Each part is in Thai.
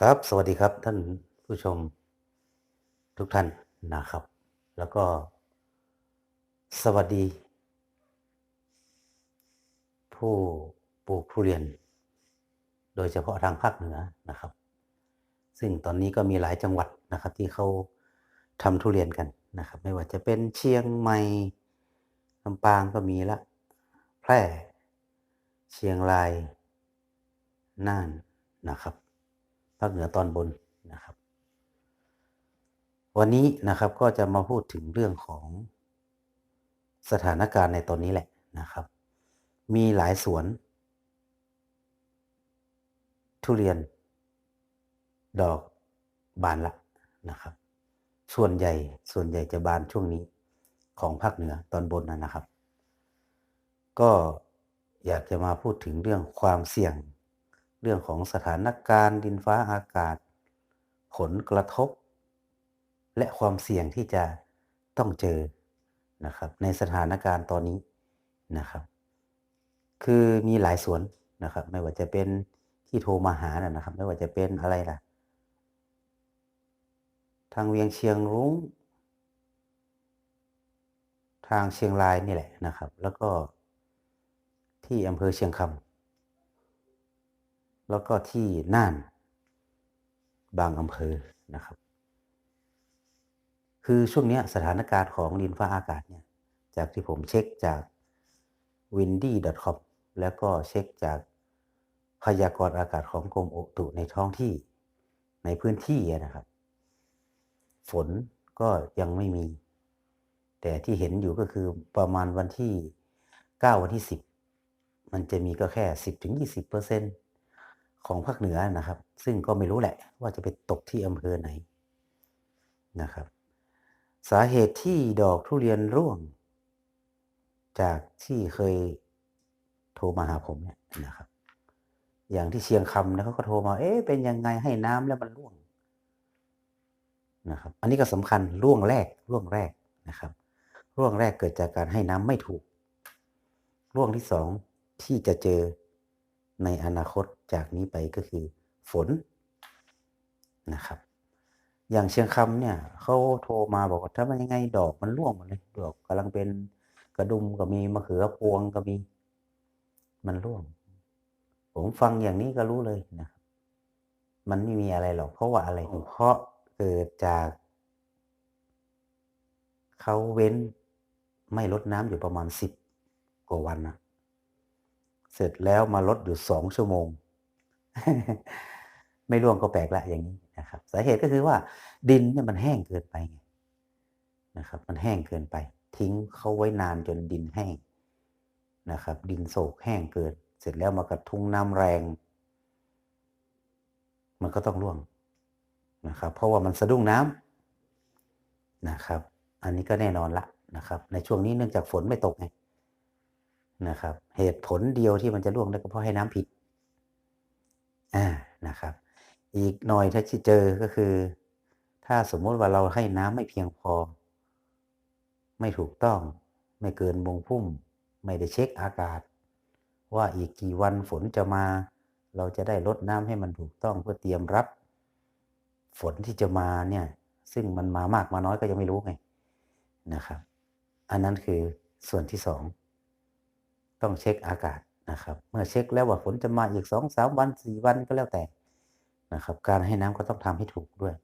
ครับ สวัสดีครับท่านผู้ชมทุกท่านนะครับ แล้วก็ สวัสดี ผู้ปลูกทุเรียน โดยเฉพาะทางภาคเหนือนะครับ ซึ่งตอนนี้ก็มีหลายจังหวัดนะครับ ที่เขาทำทุเรียนกันนะครับ ไม่ว่าจะเป็นเชียงใหม่ลำปางก็มีละแพร่ เชียงราย น่านนะครับ ภาคเหนือตอนบนนะครับ วันนี้นะครับก็จะมาพูดถึงเรื่องของสถานการณ์ในตอนนี้แหละนะครับ มีหลายสวน ทุเรียน ดอกบานละนะครับ ส่วนใหญ่ส่วนใหญ่จะบานช่วงนี้ของภาคเหนือตอนบนนะครับ ก็อยากจะมาพูดถึงเรื่องความเสี่ยง เรื่องของสถานการณ์ดินฟ้าอากาศ ผลกระทบ และความเสี่ยงที่จะต้องเจอนะครับ ในสถานการณ์ตอนนี้นะครับ คือมีหลายสวนนะครับ ไม่ว่าจะเป็นที่โทรมาหานะนะครับ ไม่ว่าจะเป็นอะไรล่ะ ทางเวียงเชียงรุ้ง ทางเชียงรายนี่แหละนะครับ แล้วก็ที่อำเภอเชียงคำ แล้วก็ที่น่าน บางอำเภอนะครับ คือช่วงนี้สถานการณ์ของดินฟ้าอากาศเนี่ย จากที่ผมเช็คจาก windy.com แล้วก็เช็คจากพยากรณ์อากาศของกรมอุตุในท้องที่ในพื้นที่นะครับ ฝนก็ยังไม่มี แต่ที่เห็นอยู่ก็คือประมาณวันที่ 9 วันที่ 10 มันจะมีก็แค่ 10-20% ของภาคเหนือนะครับ ซึ่งก็ไม่รู้แหละว่าจะไปตกที่อำเภอไหนนะครับ สาเหตุที่ดอกทุเรียนร่วง จากที่เคยโทรมาหาผมเนี่ยนะครับ อย่างที่เชียงคำนะเขาก็โทรมา เอ๊ะเป็นยังไงให้น้ำแล้วมันร่วงนะครับ อันนี้ก็สำคัญร่วงแรกร่วงแรกนะครับ ร่วงแรกเกิดจากการให้น้ำไม่ถูก ร่วงที่สองที่จะเจอในอนาคต จากนี้ไปก็คือฝนนะครับ อย่างเชียงคำเนี่ยเขาโทรมาบอกว่าถ้ามันยังไงดอกมันร่วงหมดเลยดอกกำลังเป็นกระดุมก็มีมะเขือพวงก็มี มันร่วง ผมฟังอย่างนี้ก็รู้เลยนะครับมันไม่มีอะไรหรอกเพราะว่าอะไรเพราะเกิดจากเขาเว้นไม่ลดน้ำอยู่ประมาณสิบกว่าวันนะเสร็จแล้วมาลดอยู่สองชั่วโมง ไม่ร่วงก็แปลกละอย่างนี้นะครับ สาเหตุก็คือว่า ดินเนี่ยมันแห้งเกินไปไงนะครับ มันแห้งเกินไป ทิ้งเขาไว้นานจนดินแห้งนะครับ ดินโศกแห้งเกินเสร็จแล้วมากระทุ้งน้ำแรง มันก็ต้องร่วงนะครับ เพราะว่ามันสะดุ้งน้ำนะครับ อันนี้ก็แน่นอนละนะครับ ในช่วงนี้เนื่องจากฝนไม่ตกไงนะครับ เหตุผลเดียวที่มันจะร่วงได้ก็เพราะให้น้ำผิด อ่านะครับ อีกหน่อยถ้าเจอก็คือ ถ้าสมมติว่าเราให้น้ำไม่เพียงพอ ไม่ถูกต้อง ไม่เกินวงพุ่ม ไม่ได้เช็คอากาศ ว่าอีกกี่วันฝนจะมา เราจะได้ลดน้ำให้มันถูกต้องเพื่อเตรียมรับ ฝนที่จะมาเนี่ย ซึ่งมันมามากมาน้อยก็ยังไม่รู้ไงนะครับ อันนั้นคือส่วนที่สองต้องเช็คอากาศ นะครับเมื่อเช็คแล้วว่าฝนจะมาอีกสองสามวันสี่วันก็แล้วแต่นะครับการให้น้ำก็ต้องทำให้ถูกด้วย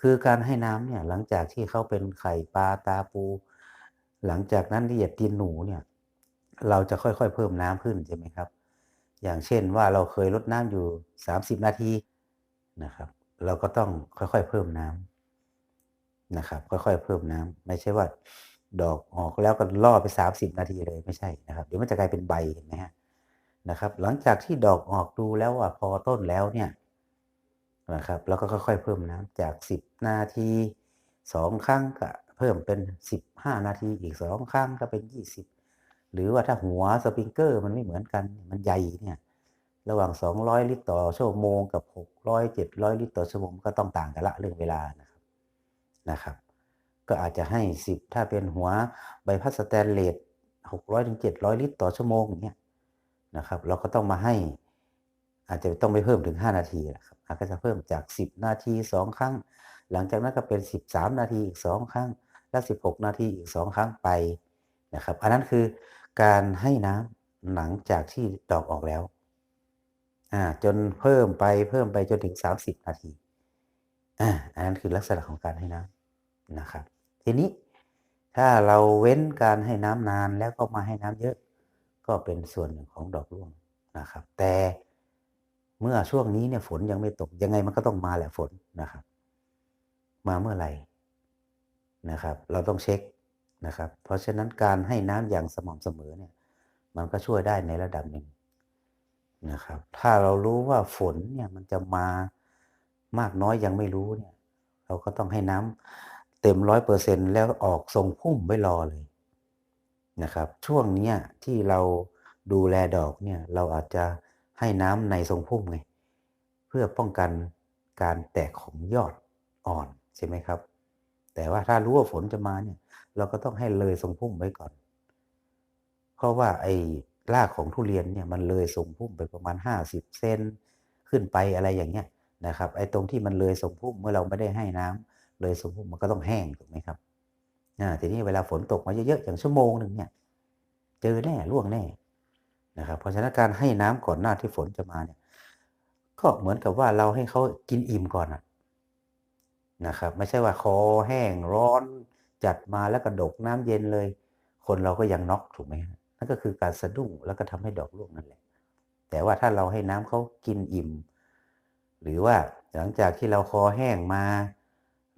คือการให้น้ำเนี่ยหลังจากที่เขาเป็นไข่ปลาตาปู หลังจากนั้นที่เหยียดตีนหนูเนี่ยเราจะค่อยๆ เพิ่มน้ำขึ้นใช่ไหมครับ อย่างเช่นว่าเราเคยลดน้ำอยู่สามสิบนาทีนะครับ เราก็ต้องค่อยๆเพิ่มน้ำนะครับ ค่อยๆเพิ่มน้ำไม่ใช่ว่าดอกออกแล้วก็ล่อไปสามสิบนาทีเลยไม่ใช่นะครับเดี๋ยวมันจะกลายเป็นใบเห็นไหมฮะ นะครับ หลังจากที่ดอกออกดูแล้วว่าพอต้นแล้วเนี่ยนะครับ แล้วก็ค่อยๆเพิ่มน้ำจากสิบนาทีสองครั้งก็เพิ่มเป็นสิบห้านาทีอีกสองครั้งก็เป็นยี่สิบหรือว่าถ้าหัวสปริงเกอร์มันไม่เหมือนกันมันใหญ่เนี่ยระหว่างสองร้อยลิตรต่อชั่วโมงกับหกร้อยเจ็ดร้อยลิตรต่อชั่วโมงก็ต้องต่างกันละเรื่องเวลานะครับนะครับ ก็อาจจะให้สิบถ้าเป็นหัวใบพัดสแตนเลสหกร้อยถึงเจ็ดร้อยลิตรต่อชั่วโมงอย่างเงี้ย นะครับ เราก็ต้องมาให้ อาจจะต้องไม่เพิ่มถึง 5 นาทีนะครับอาจจะเพิ่มจาก 10 นาที 2 ครั้ง หลังจากนั้นก็เป็น 13 นาทีอีก 2 ครั้ง และ 16 นาทีอีก 2 ครั้งไปนะครับ อันนั้นคือการให้น้ำหลังจากที่ดอกออกแล้วอ่าจนเพิ่มไปเพิ่มไปจนถึง 30 นาทีอ่าอันนั้นคือลักษณะของการให้น้ำนะครับ ทีนี้ถ้าเราเว้นการให้น้ำนานแล้วก็มาให้น้ำเยอะ ก็เป็นส่วนหนึ่งของดอกร่วงนะครับ แต่เมื่อช่วงนี้เนี่ยฝนยังไม่ตกยังไงมันก็ต้องมาแหละฝนนะครับ มาเมื่อไหร่นะครับ เราต้องเช็คนะครับ เพราะฉะนั้นการให้น้ำอย่างสม่ำเสมอเนี่ย มันก็ช่วยได้ในระดับหนึ่งนะครับ ถ้าเรารู้ว่าฝนเนี่ยมันจะมามากน้อยยังไม่รู้เนี่ย เราก็ต้องให้น้ำเต็มร้อยเปอร์เซ็นแล้วออกทรงพุ่มไว้รอเลย นะครับ ช่วงเนี้ยที่เราดูแลดอกเนี่ยเราอาจจะให้น้ำในทรงพุ่มไงเพื่อป้องกันการแตกของยอดอ่อนใช่ไหมครับ แต่ว่าถ้ารู้ว่าฝนจะมาเนี่ย เราก็ต้องให้เลยทรงพุ่มไว้ก่อน เพราะว่าไอ้รากของทุเรียนเนี่ยมันเลยทรงพุ่มไปประมาณ 50 เซนขึ้นไปอะไรอย่างเงี้ยนะครับไอ้ตรงที่มันเลยทรงพุ่มเมื่อเราไม่ได้ให้น้ำเลยทรงพุ่มมันก็ต้องแห้งถูกไหมครับ อ่าทีนี้เวลาฝนตกมาเยอะๆอย่างชั่วโมงหนึ่งเนี่ย เจอแน่ร่วงแน่นะครับเพราะฉะนั้นการให้น้ำก่อนหน้าที่ฝนจะมาเนี่ย ก็เหมือนกับว่าเราให้เขากินอิ่มก่อนอะนะครับ ไม่ใช่ว่าคอแห้งร้อน จัดมาแล้วกระดกน้ำเย็นเลย คนเราก็ยังน็อกถูกไหมนั่นก็คือการสะดุ้งแล้วก็ทำให้ดอกร่วงนั่นแหละ แต่ว่าถ้าเราให้น้ำเขากินอิ่ม หรือว่าหลังจากที่เราคอแห้งมา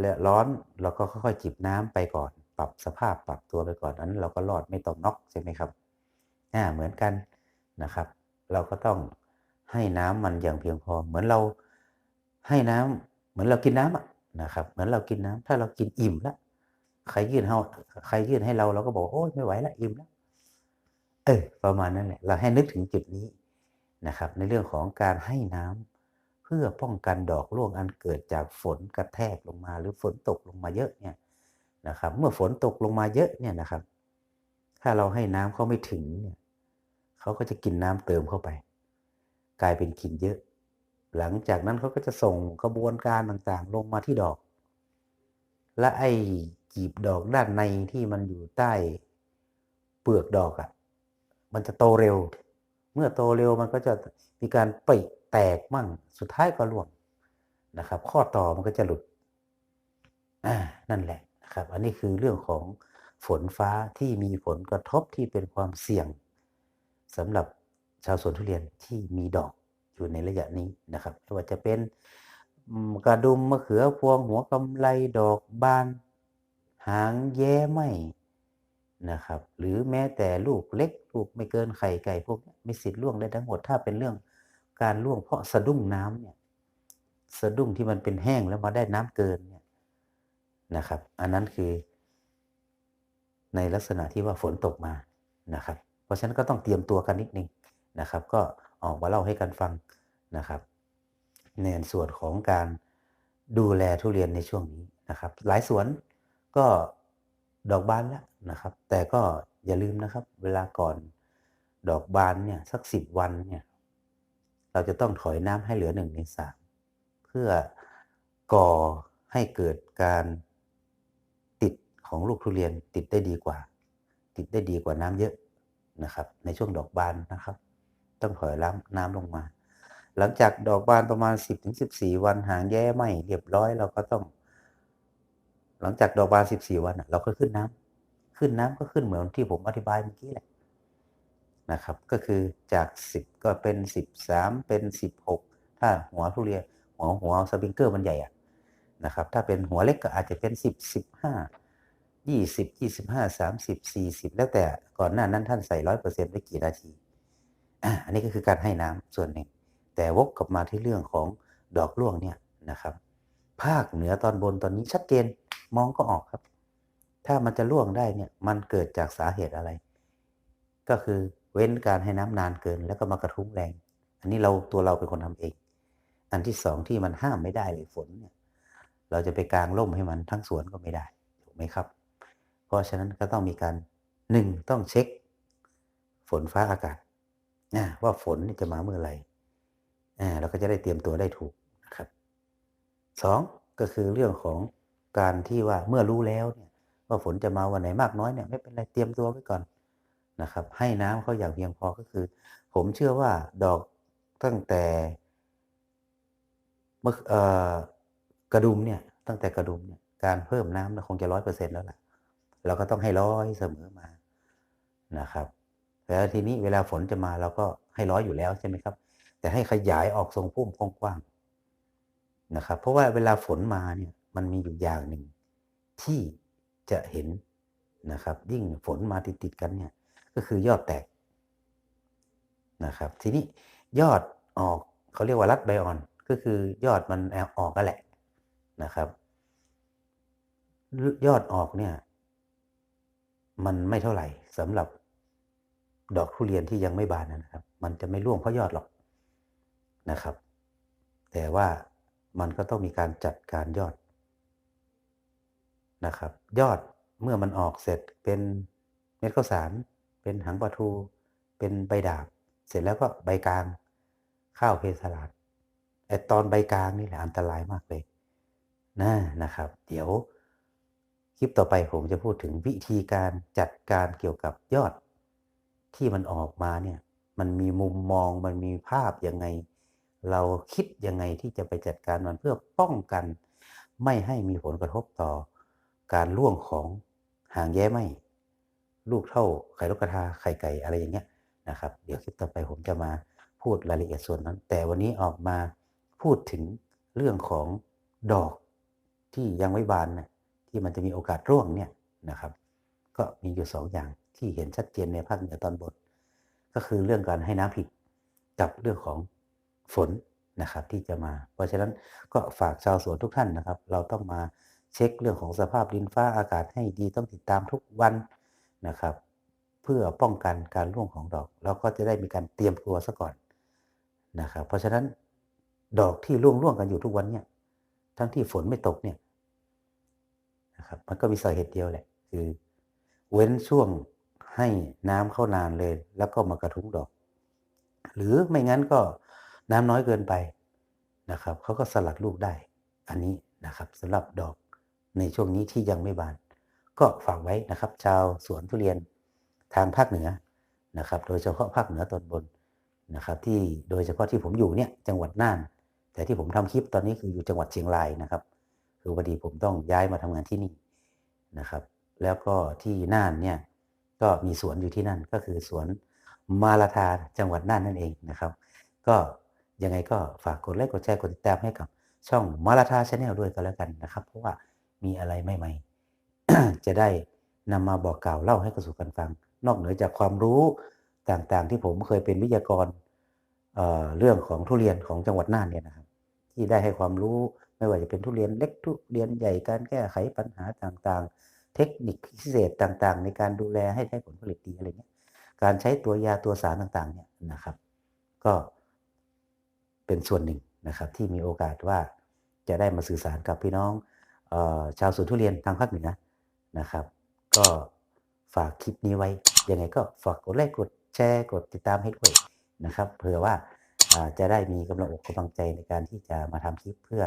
และร้อนเราก็ค่อยๆจิบน้ำไปก่อน ปรับสภาพปรับตัวไปก่อนนั้นเราก็รอดไม่ต้องน็อกใช่ไหมครับอ่าเหมือนกันนะครับ เราก็ต้องให้น้ำมันอย่างเพียงพอ เหมือนเราให้น้ำเหมือนเรากินน้ำอะนะครับ เหมือนเรากินน้ำถ้าเรากินอิ่มแล้วใครยื่นให้ใครยื่นให้เราเราก็บอกโอ้ยไม่ไหวละอิ่มแล้วเออประมาณนั้นแหละเราให้นึกถึงจุดนี้นะครับ ในเรื่องของการให้น้ำเพื่อป้องกันดอกร่วงอันเกิดจากฝนกระแทกลงมา หรือฝนตกลงมาเยอะเนี่ย นะครับ เมื่อฝนตกลงมาเยอะเนี่ยนะครับ ถ้าเราให้น้ำเขาไม่ถึงเนี่ยเขาก็จะกินน้ำเติมเข้าไป กลายเป็นกินเยอะ หลังจากนั้นเขาก็จะส่งกระบวนการต่างๆ ลงมาที่ดอก และไอ้กีบดอกด้านในที่มันอยู่ใต้เปลือกดอกอะ่ะ มันจะโตเร็ว เมื่อโตเร็วมันก็จะมีการปริแตกมั่ง สุดท้ายก็ร่วงนะครับ ข้อต่อมันก็จะหลุด อ่า นั่นแหละ นะครับอันนี้คือเรื่องของฝนฟ้าที่มีผลกระทบที่เป็นความเสี่ยงสำหรับชาวสวนทุเรียนที่มีดอกอยู่ในระยะนี้นะครับไม่ว่าจะเป็นกระดุมมะเขือพวงหัวกำไลดอกบาน หางแย้ไหมนะครับ หรือแม้แต่ลูกเล็กลูกไม่เกินไข่ไก่พวกนี้มีสิทธิ์ล่วงได้ทั้งหมดถ้าเป็นเรื่องการล่วงเพราะสะดุ้งน้ำเนี่ยสะดุ้งที่มันเป็นแห้งแล้วมาได้น้ำเกินเนี่ย นะครับ อันนั้นคือ ในลักษณะที่ว่าฝนตกมานะครับ เพราะฉะนั้นก็ต้องเตรียมตัวกันนิดนึงนะครับ ก็ออกมาเล่าให้กันฟังนะครับ ในส่วนของการดูแลทุเรียนในช่วงนี้นะครับ หลายสวนก็ดอกบานแล้วนะครับ แต่ก็อย่าลืมนะครับ เวลาก่อนดอกบานเนี่ยสักสิบวันเนี่ยเราจะต้องถอยน้ำให้เหลือหนึ่งในสามเพื่อก่อให้เกิดการ ของลูกทุเรียนติดได้ดีกว่า ติดได้ดีกว่าน้ำเยอะนะครับ ในช่วงดอกบานนะครับ ต้องถอยล้างน้ำลงมา หลังจากดอกบานประมาณ 10-14 วันหางแย่ไหมเรียบร้อยเราก็ต้อง หลังจากดอกบาน 14 วันเราก็ขึ้นน้ำขึ้นน้ำก็ขึ้นเหมือนที่ผมอธิบายเมื่อกี้แหละนะครับก็คือจาก 10 ก็เป็น 13 เป็น 16 ถ้าหัวทุเรียนหัวหัวสปริงเกอร์มันใหญ่อะนะครับถ้าเป็นหัวเล็กก็อาจจะเป็น 10 15 20 25 30 40แล้วแต่ก่อนหน้านั้นท่านใส่ร้อยเปอร์เซ็นต์ได้กี่นาทีอันนี้ก็คือการให้น้ำส่วนหนึ่ง แต่วกกลับมาที่เรื่องของดอกร่วงเนี่ยนะครับ ภาคเหนือตอนบนตอนนี้ชัดเจนมองก็ออกครับ ถ้ามันจะร่วงได้เนี่ยมันเกิดจากสาเหตุอะไร ก็คือเว้นการให้น้ำนานเกิน แล้วก็มากระทุ้งแรง อันนี้เราตัวเราเป็นคนทำเอง อันที่สองที่มันห้ามไม่ได้เลยฝนเนี่ยเราจะไปกางร่มให้มันทั้งสวนก็ไม่ได้ถูกไหมครับ เพราะฉะนั้นก็ต้องมีการหนึ่งต้องเช็ค ฝนฟ้าอากาศนะว่าฝนจะมาเมื่อไหร่เราก็จะได้เตรียมตัวได้ถูกนะครับสองก็คือเรื่องของการที่ว่าเมื่อรู้แล้วเนี่ยว่าฝนจะมาวันไหนมากน้อยเนี่ยไม่เป็นไรเตรียมตัวไว้ก่อนนะครับ ให้น้ำเขาอย่างเพียงพอก็คือ ผมเชื่อว่าดอกตั้งแต่เมื่อกระดุมเนี่ยตั้งแต่กระดุมเนี่ยการเพิ่มน้ำนคงจะร้อยเปอร์เซ็นต์แล้วแหละ เราก็ต้องให้ร้อยเสมอมานะครับแล้วทีนี้เวลาฝนจะมาเราก็ให้ร้อยอยู่แล้วใช่ไหมครับ แต่ให้ขยายออกทรงพุ่มกว้างๆนะครับ เพราะว่าเวลาฝนมาเนี่ยมันมีอยู่อย่างหนึ่งที่จะเห็นนะครับ ยิ่งฝนมาติดๆกันเนี่ยก็คือยอดแตกนะครับ ทีนี้ยอดออกเขาเรียกว่ารัดไบออน ก็คือยอดมันแอบออกก็แหละนะครับ ยอดออกเนี่ย มันไม่เท่าไหร่สำหรับดอกทุเรียนที่ยังไม่บานนะครับ มันจะไม่ร่วงเพราะยอดหรอกนะครับ แต่ว่ามันก็ต้องมีการจัดการยอดนะครับ ยอดเมื่อมันออกเสร็จเป็นเม็ดข้าวสาร เป็นหางปลาทู เป็นใบดาบ เสร็จแล้วก็ใบกลาง ข้าวเพสลัดไอตอนใบกลางนี่แหละอันตรายมากเลยนะนะครับ เดี๋ยว คลิปต่อไปผมจะพูดถึงวิธีการจัดการเกี่ยวกับยอด ที่มันออกมาเนี่ยมันมีมุมมองมันมีภาพยังไง เราคิดยังไงที่จะไปจัดการมันเพื่อป้องกัน ไม่ให้มีผลกระทบต่อการล่วงของหางแย้ไหมลูกเท่าไข่ลูกกระทาไข่ไก่อะไรอย่างเงี้ยนะครับ เดี๋ยวคลิปต่อไปผมจะมาพูดรายละเอียดส่วนนั้น แต่วันนี้ออกมาพูดถึงเรื่องของดอกที่ยังไม่บานนะ ที่มันจะมีโอกาสร่วงเนี่ยนะครับ ก็มีอยู่สองอย่างที่เห็นชัดเจนในภาคเหนือตอนบน ก็คือเรื่องการให้น้ำผิดกับเรื่องของฝนนะครับที่จะมา เพราะฉะนั้นก็ฝากชาวสวนทุกท่านนะครับ เราต้องมาเช็คเรื่องของสภาพดินฟ้าอากาศให้ดีต้องติดตามทุกวันนะครับ เพื่อป้องกันการร่วงของดอก แล้วก็จะได้มีการเตรียมตัวซะก่อนนะครับ เพราะฉะนั้นดอกที่ร่วงร่วงกันอยู่ทุกวันเนี่ยทั้งที่ฝนไม่ตกเนี่ย นะครับ มันก็มีสาเหตุเดียวแหละ คือ เว้นช่วงให้น้ำเข้านานเลย แล้วก็มากระทุ้งดอก หรือไม่งั้นก็น้ำน้อยเกินไปนะครับเขาก็สลัดลูกได้ อันนี้นะครับสำหรับดอกในช่วงนี้ที่ยังไม่บาน ก็ฝากไว้นะครับ ชาวสวนทุเรียนทางภาคเหนือนะครับ โดยเฉพาะภาคเหนือตอนบนนะครับ ที่โดยเฉพาะที่ผมอยู่เนี่ยจังหวัดน่าน แต่ที่ผมทำคลิปตอนนี้คืออยู่จังหวัดเชียงรายนะครับ คือพอดีผมต้องย้ายมาทำงานที่นี่นะครับ แล้วก็ที่น่านเนี่ยก็มีสวนอยู่ที่นั่นก็คือสวนมาลาทาจังหวัดน่านนั่นเองนะครับ ก็ยังไงก็ฝากกดไลค์กดแชร์กดติดตามให้กับช่องมาลาทาชาแนลด้วยก็แล้วกันนะครับ เพราะว่ามีอะไรใหม่ๆ จะได้นำมาบอกกล่าวเล่าให้กับสู่กันฟัง นอกเหนือจากความรู้ต่างๆ ที่ผมเคยเป็นวิทยากรเเรื่องของทุเรียนของจังหวัดน่านเนี่ยนะครับ ที่ได้ให้ความรู้ ไม่ว่าจะเป็นทุเรียนเล็กทุเรียนใหญ่การแก้ไขปัญหาต่างๆ เทคนิคพิเศษต่างๆ ในการดูแลให้ได้ผลผลิตดีอะไรเงี้ยการใช้ตัวยาตัวสารต่างๆเนี่ยนะครับ ก็เป็นส่วนหนึ่งนะครับที่มีโอกาสว่าจะได้มาสื่อสารกับพี่น้องออชาวสวนทุเรียนทางภาคเหนือนะครับ ก็ฝากคลิปนี้ไว้ยังไงก็ฝากกดไลค์กดแชร์กดติดตามให้ด้วยนะครับเผื่อว่า จะได้มีกำลังอกกำลังใจในการที่จะมาทำคลิปเพื่อ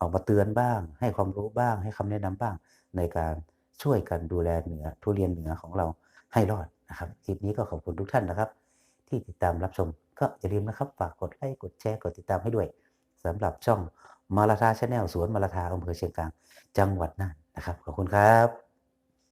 ออกมาเตือนบ้าง ให้ความรู้บ้าง ให้คำแนะนำบ้าง ในการช่วยกันดูแลเหนือทุเรียนเหนือของเราให้รอดนะครับคลิปนี้ก็ขอบคุณทุกท่านนะครับ ที่ติดตามรับชมก็อย่าลืมนะครับฝากกดไลค์กดแชร์กดติดตามให้ด้วยสำหรับช่องมาลาทาชาแนลสวนมาลาทาอำเภอเชียงกลาง จังหวัดน่านนะครับขอบคุณครับ